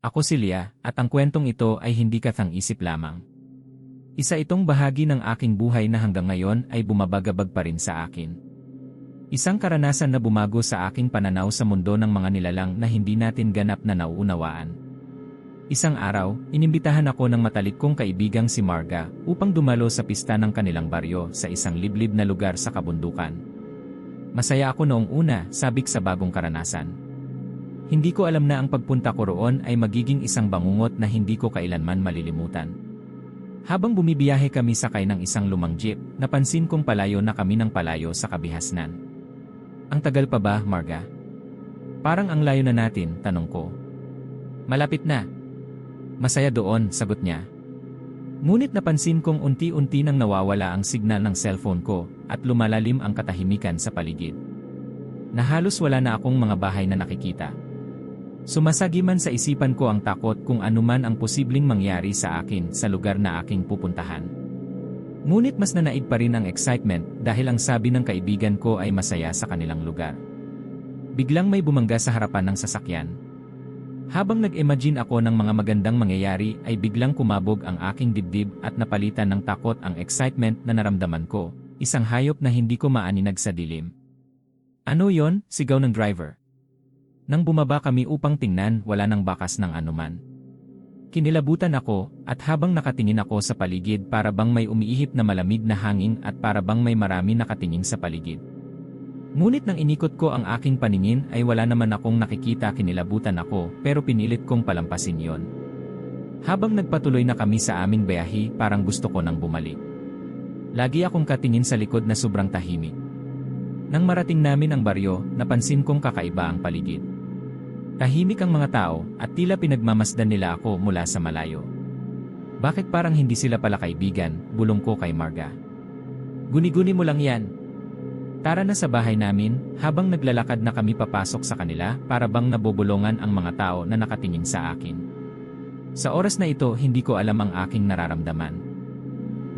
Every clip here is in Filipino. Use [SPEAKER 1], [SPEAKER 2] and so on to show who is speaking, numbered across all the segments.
[SPEAKER 1] Ako si Lia, at ang kwentong ito ay hindi kathang-isip lamang. Isa itong bahagi ng aking buhay na hanggang ngayon ay bumabagabag pa rin sa akin. Isang karanasan na bumago sa aking pananaw sa mundo ng mga nilalang na hindi natin ganap na nauunawaan. Isang araw, inimbitahan ako ng matalik kong kaibigang si Marga upang dumalo sa pista ng kanilang baryo sa isang liblib na lugar sa kabundukan. Masaya ako noong una, sabik sa bagong karanasan. Hindi ko alam na ang pagpunta ko roon ay magiging isang bangungot na hindi ko kailanman malilimutan. Habang bumibiyahe kami sakay ng isang lumang jeep, napansin kong palayo na kami ng palayo sa kabihasnan. Ang tagal pa ba, Marga? Parang ang layo na natin, tanong ko. Malapit na. Masaya doon, sagot niya. Ngunit napansin kong unti-unti nang nawawala ang signal ng cellphone ko at lumalalim ang katahimikan sa paligid. Na halos wala na akong mga bahay na nakikita. Sumasagiman sa isipan ko ang takot kung anuman ang posibleng mangyari sa akin sa lugar na aking pupuntahan. Ngunit mas nanaig pa rin ang excitement dahil ang sabi ng kaibigan ko ay masaya sa kanilang lugar. Biglang may bumangga sa harapan ng sasakyan. Habang nag-imagine ako ng mga magandang mangyayari ay biglang kumabog ang aking dibdib at napalitan ng takot ang excitement na naramdaman ko, isang hayop na hindi ko maaninag sa dilim. Ano yon? Sigaw ng driver. Nang bumaba kami upang tingnan, wala nang bakas ng anuman. Kinilabutan ako, at habang nakatingin ako sa paligid para bang may umiihip na malamig na hangin at para bang may marami nakatingin sa paligid. Ngunit nang inikot ko ang aking paningin ay wala naman akong nakikita kinilabutan ako pero pinilit kong palampasin yon. Habang nagpatuloy na kami sa aming bayahi parang gusto ko nang bumalik. Lagi akong katingin sa likod na sobrang tahimik. Nang marating namin ang baryo, napansin kong kakaiba ang paligid. Tahimik ang mga tao at tila pinagmamasdan nila ako mula sa malayo. Bakit parang hindi sila pala kaibigan, bulong ko kay Marga. Guni-guni mo lang yan, Tara na sa bahay namin, habang naglalakad na kami papasok sa kanila para bang nabubulungan ang mga tao na nakatingin sa akin. Sa oras na ito, hindi ko alam ang aking nararamdaman.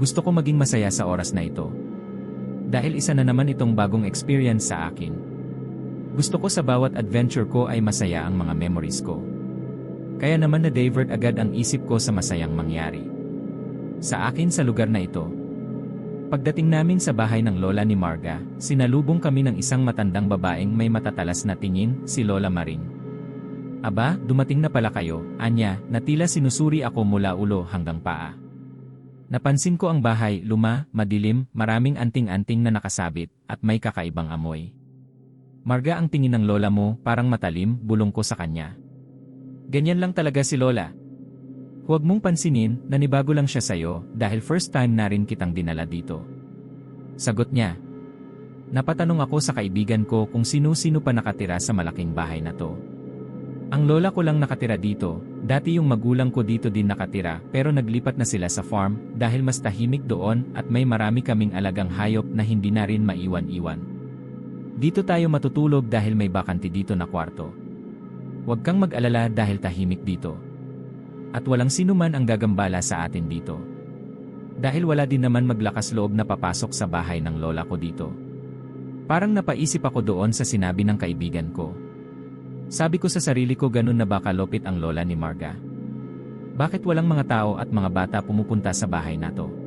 [SPEAKER 1] Gusto ko maging masaya sa oras na ito. Dahil isa na naman itong bagong experience sa akin. Gusto ko sa bawat adventure ko ay masaya ang mga memories ko. Kaya naman na divert agad ang isip ko sa masayang mangyari. Sa akin sa lugar na ito, Pagdating namin sa bahay ng lola ni Marga, sinalubong kami ng isang matandang babaeng may matatalas na tingin, si Lola Maring. Aba, dumating na pala kayo, anya, na tila sinusuri ako mula ulo hanggang paa. Napansin ko ang bahay, luma, madilim, maraming anting-anting na nakasabit, at may kakaibang amoy. Marga ang tingin ng lola mo, parang matalim, bulong ko sa kanya. Ganyan lang talaga si lola, Huwag mong pansinin, nanibago lang siya sa'yo dahil first time na rin kitang dinala dito. Sagot niya. Napatanong ako sa kaibigan ko kung sino-sino pa nakatira sa malaking bahay na to. Ang lola ko lang nakatira dito, dati yung magulang ko dito din nakatira pero naglipat na sila sa farm dahil mas tahimik doon at may marami kaming alagang hayop na hindi na rin maiwan-iwan. Dito tayo matutulog dahil may bakanti dito na kwarto. Huwag kang mag-alala dahil tahimik dito. At walang sino man ang gagambala sa atin dito. Dahil wala din naman maglakas loob na papasok sa bahay ng lola ko dito. Parang napaisip ako doon sa sinabi ng kaibigan ko. Sabi ko sa sarili ko ganun na baka lopit ang lola ni Marga. Bakit walang mga tao at mga bata pumupunta sa bahay na to?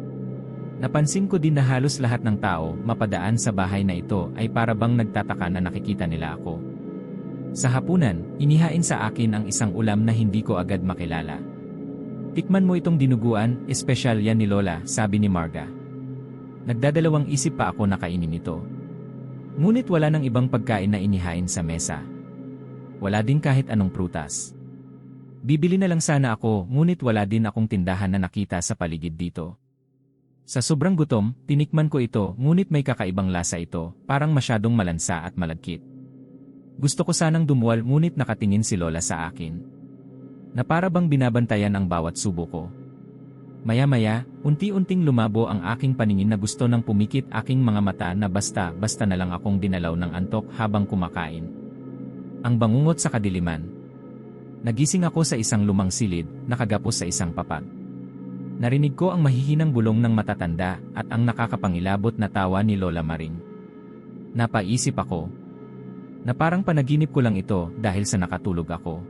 [SPEAKER 1] Napansin ko din na halos lahat ng tao mapadaan sa bahay na ito ay para bang nagtataka na nakikita nila ako. Sa hapunan, inihain sa akin ang isang ulam na hindi ko agad makilala. Tikman mo itong dinuguan, espesyal yan ni Lola, sabi ni Marga. Nagdadalawang isip pa ako na kainin ito. Ngunit wala nang ibang pagkain na inihain sa mesa. Wala din kahit anong prutas. Bibili na lang sana ako, ngunit wala din akong tindahan na nakita sa paligid dito. Sa sobrang gutom, tinikman ko ito, ngunit may kakaibang lasa ito, parang masyadong malansa at malagkit. Gusto ko sanang dumuwal ngunit nakatingin si Lola sa akin na para bang binabantayan ang bawat subo ko. Maya-maya, unti-unting lumabo ang aking paningin na gusto ng pumikit aking mga mata na basta-basta na lang akong dinalaw ng antok habang kumakain. Ang bangungot sa kadiliman. Nagising ako sa isang lumang silid, nakagapos sa isang papag. Narinig ko ang mahihinang bulong ng matatanda at ang nakakapangilabot na tawa ni Lola Maring. Napaisip ako na parang panaginip ko lang ito dahil sa nakatulog ako.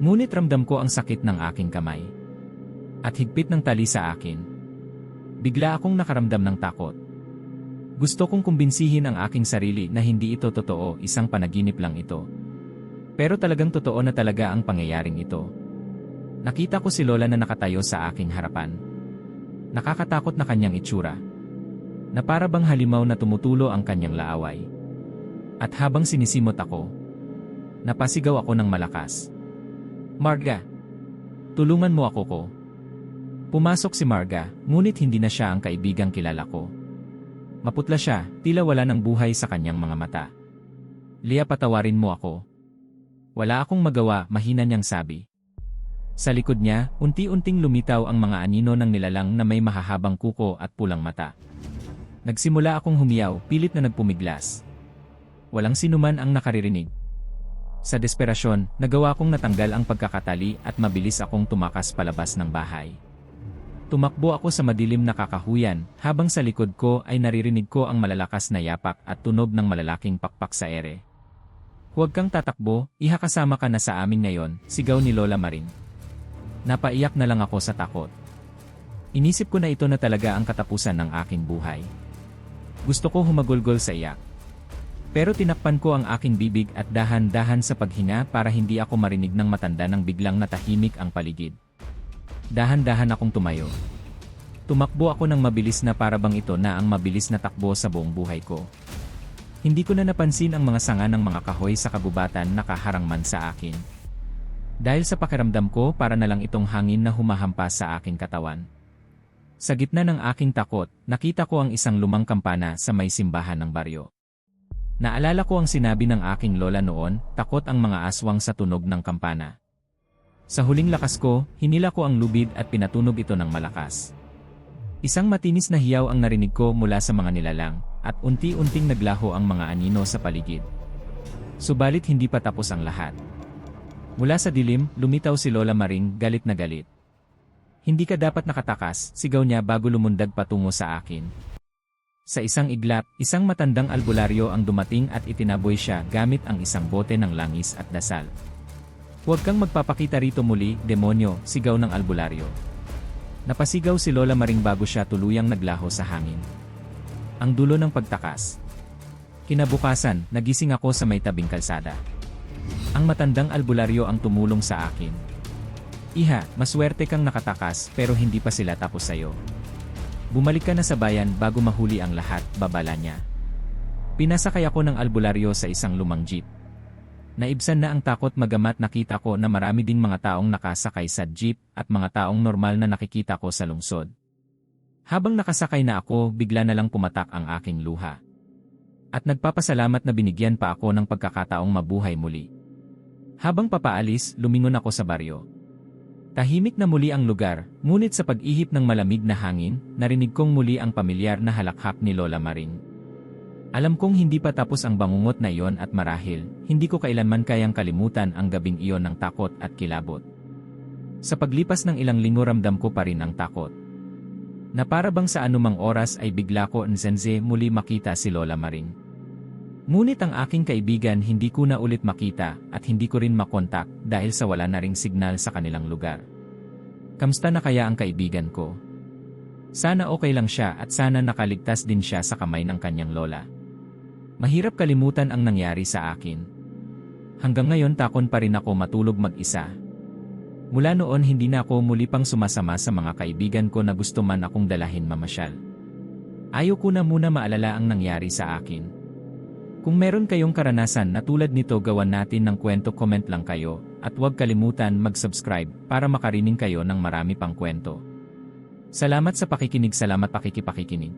[SPEAKER 1] Ngunit ramdam ko ang sakit ng aking kamay. At higpit ng tali sa akin. Bigla akong nakaramdam ng takot. Gusto kong kumbinsihin ang aking sarili na hindi ito totoo, isang panaginip lang ito. Pero talagang totoo na talaga ang pangyayaring ito. Nakita ko si Lola na nakatayo sa aking harapan. Nakakatakot na kanyang itsura. Na para bang halimaw na tumutulo ang kanyang laaway. At habang sinisimot ako, napasigaw ako ng malakas. Marga! Tulungan mo ako ko. Pumasok si Marga, ngunit hindi na siya ang kaibigang kilala ko. Maputla siya, tila wala ng buhay sa kanyang mga mata. Lia patawarin mo ako. Wala akong magawa, mahina niyang sabi. Sa likod niya, unti-unting lumitaw ang mga anino ng nilalang na may mahahabang kuko at pulang mata. Nagsimula akong humiyaw, pilit na nagpumiglas. Walang sinuman ang nakaririnig. Sa desperasyon, nagawa kong natanggal ang pagkakatali at mabilis akong tumakas palabas ng bahay. Tumakbo ako sa madilim na kakahuyan, habang sa likod ko ay naririnig ko ang malalakas na yapak at tunog ng malalaking pakpak sa ere. Huwag kang tatakbo, ihakasama ka na sa amin ngayon, sigaw ni Lola Maring. Napaiyak na lang ako sa takot. Inisip ko na ito na talaga ang katapusan ng aking buhay. Gusto ko humagulgol sa iyak. Pero tinakpan ko ang aking bibig at dahan-dahan sa paghinga para hindi ako marinig ng matanda nang biglang natahimik ang paligid. Dahan-dahan akong tumayo. Tumakbo ako ng mabilis na para bang ito na ang mabilis na takbo sa buong buhay ko. Hindi ko na napansin ang mga sanga ng mga kahoy sa kagubatan na kaharang man sa akin. Dahil sa pakiramdam ko para na lang itong hangin na humahampas sa aking katawan. Sa gitna ng aking takot, nakita ko ang isang lumang kampana sa may simbahan ng baryo. Naalala ko ang sinabi ng aking lola noon, takot ang mga aswang sa tunog ng kampana. Sa huling lakas ko, hinila ko ang lubid at pinatunog ito ng malakas. Isang matinis na hiyaw ang narinig ko mula sa mga nilalang, at unti-unting naglaho ang mga anino sa paligid. Subalit hindi pa tapos ang lahat. Mula sa dilim, lumitaw si Lola Maring galit na galit. Hindi ka dapat nakatakas, sigaw niya bago lumundag patungo sa akin. Sa isang iglap, isang matandang albularyo ang dumating at itinaboy siya gamit ang isang bote ng langis at dasal. Huwag kang magpapakita rito muli, demonyo, sigaw ng albularyo. Napasigaw si Lola Maring bago siya tuluyang naglaho sa hangin. Ang dulo ng pagtakas. Kinabukasan, nagising ako sa may tabing kalsada. Ang matandang albularyo ang tumulong sa akin. Iha, maswerte kang nakatakas pero hindi pa sila tapos sa'yo. Bumalik ka na sa bayan bago mahuli ang lahat, babala niya. Pinasakay ako ng albularyo sa isang lumang jeep. Naibsan na ang takot magamat nakita ko na marami ding mga taong nakasakay sa jeep at mga taong normal na nakikita ko sa lungsod. Habang nakasakay na ako, bigla na lang pumatak ang aking luha. At nagpapasalamat na binigyan pa ako ng pagkakataong mabuhay muli. Habang papaalis, lumingon ako sa baryo. Tahimik na muli ang lugar, ngunit sa pag-ihip ng malamig na hangin, narinig kong muli ang pamilyar na halakhak ni Lola Maring. Alam kong hindi pa tapos ang bangungot na iyon at marahil, hindi ko kailanman kayang kalimutan ang gabing iyon ng takot at kilabot. Sa paglipas ng ilang linggo ramdam ko pa rin ang takot. Na para bang sa anumang oras ay bigla ko nzenze muli makita si Lola Maring. Ngunit ang aking kaibigan hindi ko na ulit makita at hindi ko rin makontak dahil sa wala na ring signal sa kanilang lugar. Kamsta na kaya ang kaibigan ko? Sana okay lang siya at sana nakaligtas din siya sa kamay ng kanyang lola. Mahirap kalimutan ang nangyari sa akin. Hanggang ngayon takon pa rin ako matulog mag-isa. Mula noon hindi na ako muli pang sumasama sa mga kaibigan ko na gusto man akong dalahin mamasyal. Ayaw ko na muna maalala ang nangyari sa akin. Kung meron kayong karanasan na tulad nito gawan natin ng kwento comment lang kayo at huwag kalimutan mag-subscribe para makarinig kayo ng marami pang kwento. Salamat sa pakikinig salamat pakikipakikinig.